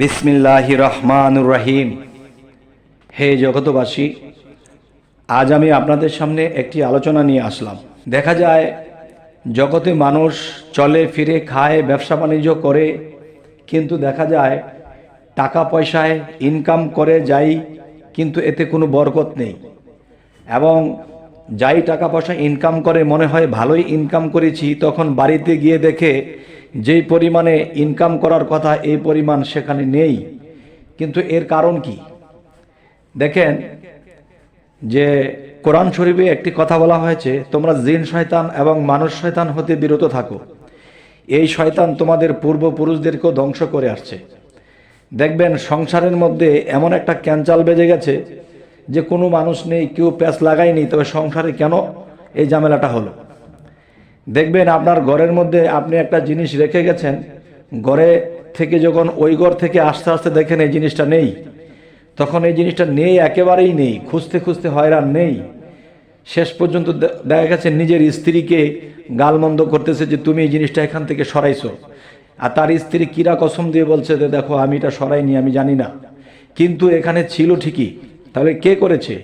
বিসমিল্লাহ রহমান রাহিম। হে জগতবাসী আজ আমি আপনাদের সামনে একটি আলোচনা নিয়ে আসলাম। দেখা যায়, জগতে মানুষ চলে, ফিরে, খায়, ব্যবসা বাণিজ্য করে, কিন্তু দেখা যায়, টাকা পয়সায় ইনকাম করে যাই, কিন্তু এতে কোনো বরকত নেই। এবং যাই টাকা পয়সা ইনকাম করে, মনে হয় ভালোই ইনকাম করেছি, তখন বাড়িতে গিয়ে দেখে যেই পরিমাণে ইনকাম করার কথা এই পরিমাণ সেখানে নেই। কিন্তু এর কারণ কি? দেখেন যে কোরআন শরীফে একটি কথা বলা হয়েছে, তোমরা জিন শয়তান এবং মানুষ শয়তান হতে বিরত থাকো। এই শয়তান তোমাদের পূর্বপুরুষদেরকেও ধ্বংস করে আসছে। দেখবেন সংসারের মধ্যে এমন একটা ক্যাঞ্চাল বেজে গেছে যে কোনো মানুষ নেই, কেউ প্যাঁচ লাগায়নি, তবে সংসারে কেন এই ঝামেলাটা হলো? দেখবেন আপনার ঘরের মধ্যে আপনি একটা জিনিস রেখে গেছেন, ঘরে থেকে যখন ওই ঘর থেকে আস্তে আস্তে দেখেন এই জিনিসটা নেই, তখন এই জিনিসটা নেই, একেবারেই নেই, খুঁজতে খুঁজতে হয়রান নেই। শেষ পর্যন্ত দেখা গেছে নিজের স্ত্রীকে গালমন্দ করতেছে যে তুমি এই জিনিসটা এখান থেকে সরাইছো। আর তার স্ত্রী কিরা কসম দিয়ে বলছে যে দেখো আমি এটা সরাইনি, আমি জানি না। কিন্তু এখানে ছিল ঠিকই। তাহলে কে করেছে?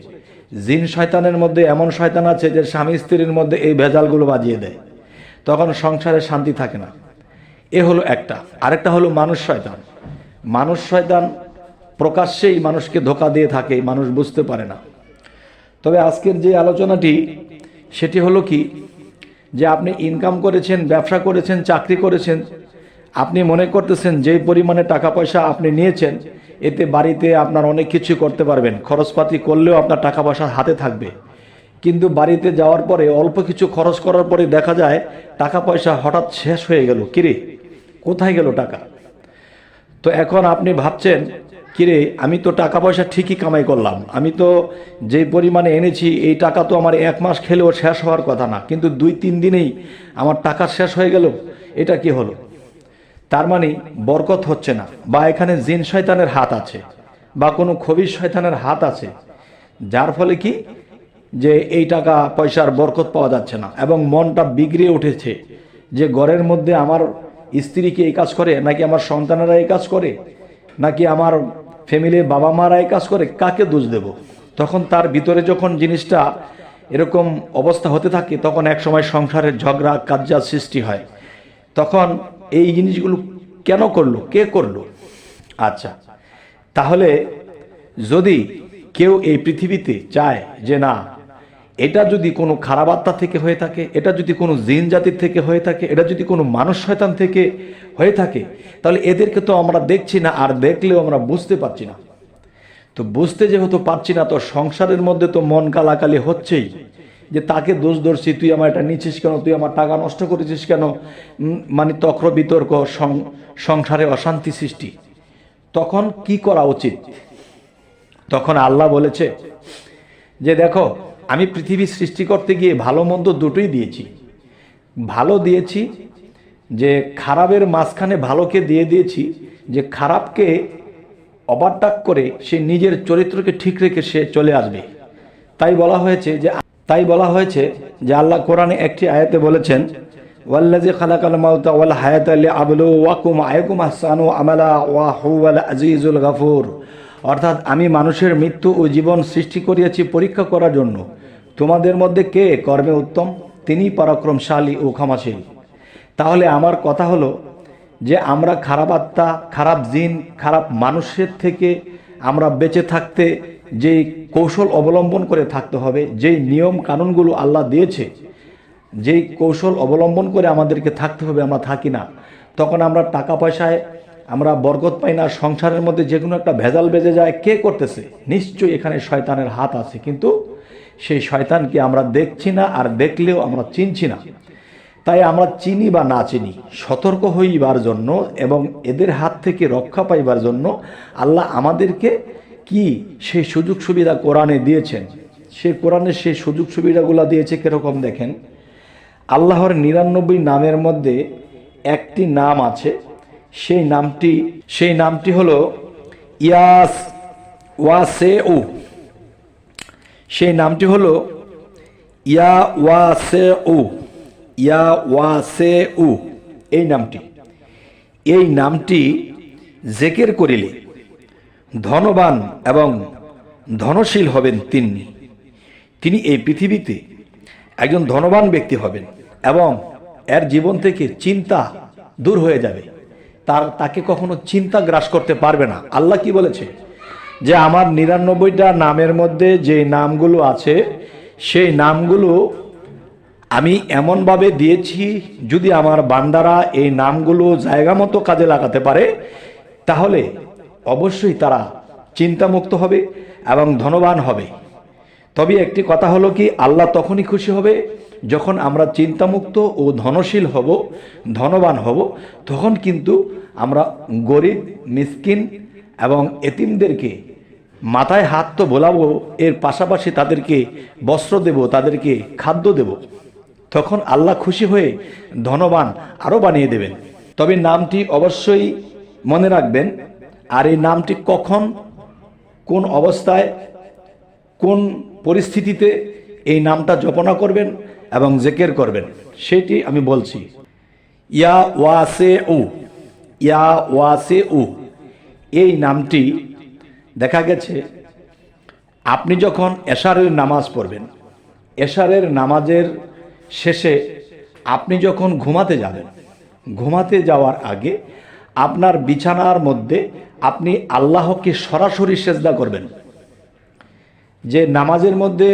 জিন শয়তানের মধ্যে এমন শয়তান আছে যে স্বামী স্ত্রীর মধ্যে এই ভেজালগুলো বাজিয়ে দেয়। তখন সংসারে শান্তি থাকে না। এ হলো একটা। আরেকটা হলো মানুষ শয়তান। মানুষ শয়তান প্রকাশ্যেই মানুষকে ধোকা দিয়ে থাকে, মানুষ বুঝতে পারে না। তবে আজকের যে আলোচনাটি, সেটি হলো কি, যে আপনি ইনকাম করেছেন, ব্যবসা করেছেন, চাকরি করেছেন, আপনি মনে করতেছেন যেই পরিমাণে টাকা পয়সা আপনি নিয়েছেন, এতে বাড়িতে আপনার অনেক কিছু করতে পারবেন। খরচপাতি করলেও আপনার টাকা পয়সা হাতে থাকবে। কিন্তু বাড়িতে যাওয়ার পরে অল্প কিছু খরচ করার পরে দেখা যায় টাকা পয়সা হঠাৎ শেষ হয়ে গেল। কিরে? কোথায় গেল টাকা? তো এখন আপনি ভাবছেন, কিরে, আমি তো টাকা পয়সা ঠিকই কামাই করলাম। আমি তো যে পরিমাণে এনেছি, এই টাকা তো আমার এক মাস খেলেও শেষ হওয়ার কথা না। কিন্তু দুই, তিন দিনেই আমার টাকা শেষ হয়ে গেল, এটা কি হলো? তার মানে বরকত হচ্ছে না, বা এখানে জিন শয়তানের হাত আছে, বা কোনো খবির শয়তানের হাত আছে। যার ফলে কি? যে এই টাকা পয়সার বরকত পাওয়া যাচ্ছে না এবং মনটা বিগড়ে উঠেছে যে ঘরের মধ্যে আমার স্ত্রী কি এই কাজ করে, নাকি আমার সন্তানেরা এই কাজ করে, নাকি আমার ফ্যামিলির বাবা মারা এই কাজ করে, কাকে দোষ দেব? তখন তার ভিতরে যখন জিনিসটা এরকম অবস্থা হতে থাকে, তখন এক সময় সংসারের ঝগড়া কাজ্জা সৃষ্টি হয়। তখন এই জিনিসগুলো কেন করল? কে করল? আচ্ছা তাহলে যদি কেউ এই পৃথিবীতে চায় যে না এটা যদি কোনো খারাপ আত্মা থেকে হয়ে থাকে, এটা যদি কোনো জিন জাতির থেকে হয়ে থাকে, এটা যদি কোনো মানুষ শয়তান থেকে হয়ে থাকে, তাহলে এদেরকে তো আমরা দেখছি না আর দেখলেও আমরা বুঝতে পারছি না। তো বুঝতে যেহেতু পারছি না, তো সংসারের মধ্যে তো মন কালাকালি হচ্ছেই। যে তাকে দোষ ধরছি, তুই আমার এটা নিচ্ছিস কেন? তুই আমার টাকা নষ্ট করেছিস কেন? মানে তক্র বিতর্ক সংসারে অশান্তি সৃষ্টি। তখন কি করা উচিত? তখন আল্লাহ বলেছে যে, দেখো আমি পৃথিবী সৃষ্টি করতে গিয়ে ভালো মন্দ দুটোই দিয়েছি। ভালো দিয়েছি যে খারাপের মাঝখানে ভালোকে দিয়ে দিয়েছি যে খারাপকে ওভারটাক করে সে নিজের চরিত্রকে ঠিক রেখে সে চলে আসবে। তাই বলা হয়েছে যে, তাই বলা হয়েছে যে আল্লাহ কোরআনে একটি আয়াতে বলেছেন ওয়াল্লাজি ওয়াকুম আয়াকুম আমালা ওয়া হুয়াল আজিজুল গাফুর। অর্থাৎ আমি মানুষের মৃত্যু ও জীবন সৃষ্টি করিয়াছি পরীক্ষা করার জন্য। তোমাদের মধ্যে কে কর্মে উত্তম? তিনি পরাক্রমশালী ও ক্ষমাশীল। তাহলে আমার কথা হলো যে আমরা খারাপ আত্মা, খারাপ জিন, খারাপ মানুষের থেকে আমরা বেঁচে থাকতে যেই কৌশল অবলম্বন করে থাকতে হবে, যেই নিয়ম কানুনগুলো আল্লাহ দিয়েছে, যেই কৌশল অবলম্বন করে আমাদেরকে থাকতে হবে, আমরা থাকি না। তখন আমরা টাকা পয়সায় আমরা বরকত পাই না, সংসারের মধ্যে যে কোনো একটা ভেজাল বেজে যায়, কে করতেছে? নিশ্চয়ই এখানে শয়তানের হাত আছে, কিন্তু সেই শয়তানকে আমরা দেখছি না আর দেখলেও আমরা চিনছি না। তাই আমরা চিনি বা না চিনি, সতর্ক হইবার জন্য এবং এদের হাত থেকে রক্ষা পাইবার জন্য আল্লাহ আমাদেরকে কি সেই সুযোগ সুবিধা কোরআনে দিয়েছেন? সে কোরআনে সেই সুযোগ সুবিধাগুলো দিয়েছে কীরকম দেখেন? আল্লাহর নিরানব্বই নামের মধ্যে একটি নাম আছে সেই নামটি সেই নামটি হলো ইয়াস ওয়াসে উ সেই নামটি হলো ইয়া ওয়াসে উ ইয়া ওয়াসে উ এই নামটি। এই নামটি জেকের করিলে ধনবান এবং ধনশীল হবেন তিনি। তিনি এই পৃথিবীতে একজন ধনবান ব্যক্তি হবেন এবং এর জীবন থেকে চিন্তা দূর হয়ে যাবে। তার তাকে কখনো চিন্তা গ্রাস করতে পারবে না। আল্লাহ কি বলেছে? যে আমার নিরানব্বইটা নামের মধ্যে যে নামগুলো আছে, সেই নামগুলো আমি এমনভাবে দিয়েছি, যদি আমার বান্দারা এই নামগুলো জায়গা মতো কাজে লাগাতে পারে, তাহলে অবশ্যই তারা চিন্তামুক্ত হবে এবং ধনবান হবে। তবে একটি কথা হলো কি, আল্লাহ তখনই খুশি হবে যখন আমরা চিন্তামুক্ত ও ধনশীল হব, ধনবান হব, তখন কিন্তু আমরা গরিব, মিসকিন এবং এতিমদেরকে মাথায় হাত তো বোলাবো, এর পাশাপাশি তাদেরকে বস্ত্র দেব, তাদেরকে খাদ্য দেব। তখন আল্লাহ খুশি হয়ে ধনবান আরও বানিয়ে দেবেন। তবে নামটি অবশ্যই মনে রাখবেন, আর এই নামটি কখন, কোন অবস্থায়, কোন পরিস্থিতিতে এই নামটা জপনা করবেন এবং জেকের করবেন। সেটি আমি বলছি। ইয়া ওয়াসে উ ইয়া ওয়াসে উ এই নামটি দেখা গেছে, আপনি যখন এশারের নামাজ পড়বেন, এশারের নামাজের শেষে আপনি যখন ঘুমাতে যাবেন, ঘুমাতে যাওয়ার আগে আপনার বিছানার মধ্যে আপনি আল্লাহকে সরাসরি সেজদা করবেন। যে নামাজের মধ্যে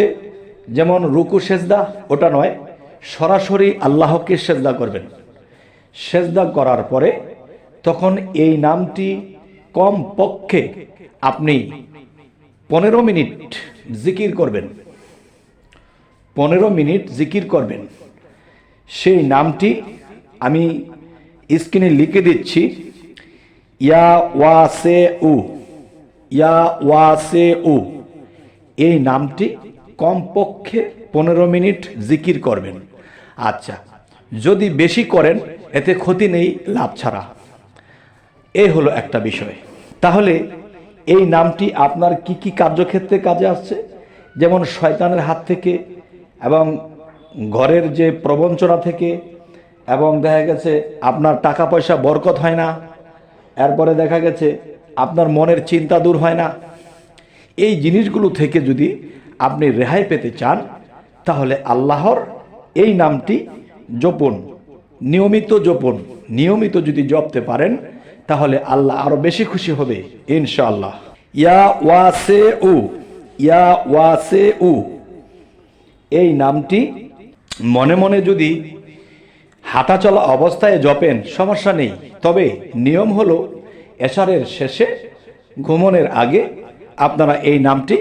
যেমন রুকু সেজদা, ওটা নয়, সরাসরি আল্লাহকে সেজদা করবেন। সেজদা করার পরে তখন এই নামটি কম পক্ষে আপনি পনেরো মিনিট জিকির করবেন। পনেরো মিনিট জিকির করবেন। সেই নামটি আমি স্ক্রিনে লিখে দিচ্ছি। ইয়া ওয়াসে উ, ইয়া ওয়াসে উ, এই নামটি কমপক্ষে পনেরো মিনিট জিকির করবেন। আচ্ছা যদি বেশি করেন, এতে ক্ষতি নেই, লাভ ছাড়া। এ হলো একটা বিষয়। তাহলে, এই নামটি আপনার কি কি কার্যক্ষেত্রে কাজে আসছে? যেমন শয়তানের হাত থেকে এবং ঘরের যে প্রবঞ্চনা থেকে, এবং দেখা গেছে আপনার টাকা পয়সা বরকত হয় না। এরপরে দেখা গেছে আপনার মনের চিন্তা দূর হয় না। এই জিনিসগুলো থেকে যদি আপনি রেহাই পেতে চান, তাহলে আল্লাহর এই নামটি জপন। নিয়মিত জপন। নিয়মিত যদি জপতে পারেন, তাহলে আল্লাহ আরও বেশি খুশি হবে, ইনশাআল্লাহ। ইয়া ওয়াসে উ ইয়া ওয়াসে উ এই নামটি মনে মনে যদি হাঁটা চলা অবস্থায় জপেন, সমস্যা নেই। তবে নিয়ম হলো এশারের শেষে, ঘুমনের আগে আপনারা এই নামটি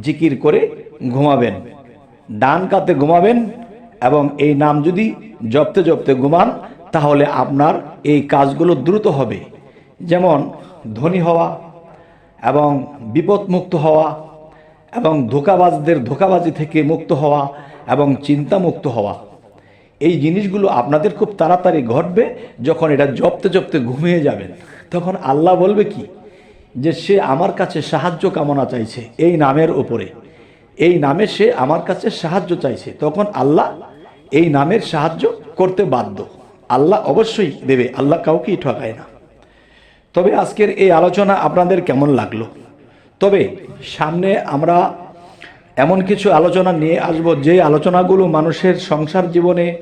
জিকির করে ঘুমাবেন। ডান কাতে ঘুমাবেন এবং এই নাম যদি জপতে জপতে ঘুমান, তাহলে আপনার এই কাজগুলো দ্রুত হবে। যেমন ধনী হওয়া এবং বিপদমুক্ত হওয়া এবং ধোকাবাজদের ধোকাবাজি থেকে মুক্ত হওয়া এবং চিন্তামুক্ত হওয়া। এই জিনিসগুলো আপনাদের খুব তাড়াতাড়ি ঘটবে যখন এটা জপতে জপতে ঘুমিয়ে যাবেন। তখন আল্লাহ বলবে কি? যে সে আমার কাছে সাহায্য কামনা চাইছে এই নামের ওপরে এই নামে সে আমার কাছে সাহায্য চাইছে। তখন আল্লাহ এই নামের সাহায্য করতে বাধ্য। আল্লাহ অবশ্যই দেবে, আল্লাহ কাউকেই ঠকায় না। তবে আজকের এই আলোচনা আপনাদের কেমন লাগল? তবে সামনে আমরা এমন কিছু আলোচনা নিয়ে আসব, যে আলোচনাগুলো মানুষের সংসার জীবনে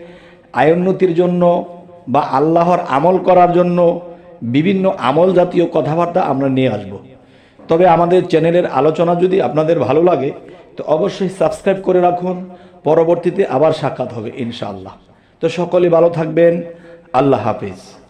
আয়োন্নতির জন্য বা আল্লাহর আমল করার জন্য বিভিন্ন আমল জাতীয় কথাবার্তা আমরা নিয়ে আসব। তবে আমাদের চ্যানেলের আলোচনা যদি আপনাদের ভালো লাগে, তো অবশ্যই সাবস্ক্রাইব করে রাখুন। পরবর্তীতে আবার সাক্ষাৎ হবে ইনশাআল্লাহ। তো সকলে ভালো থাকবেন। আল্লাহ হাফিজ।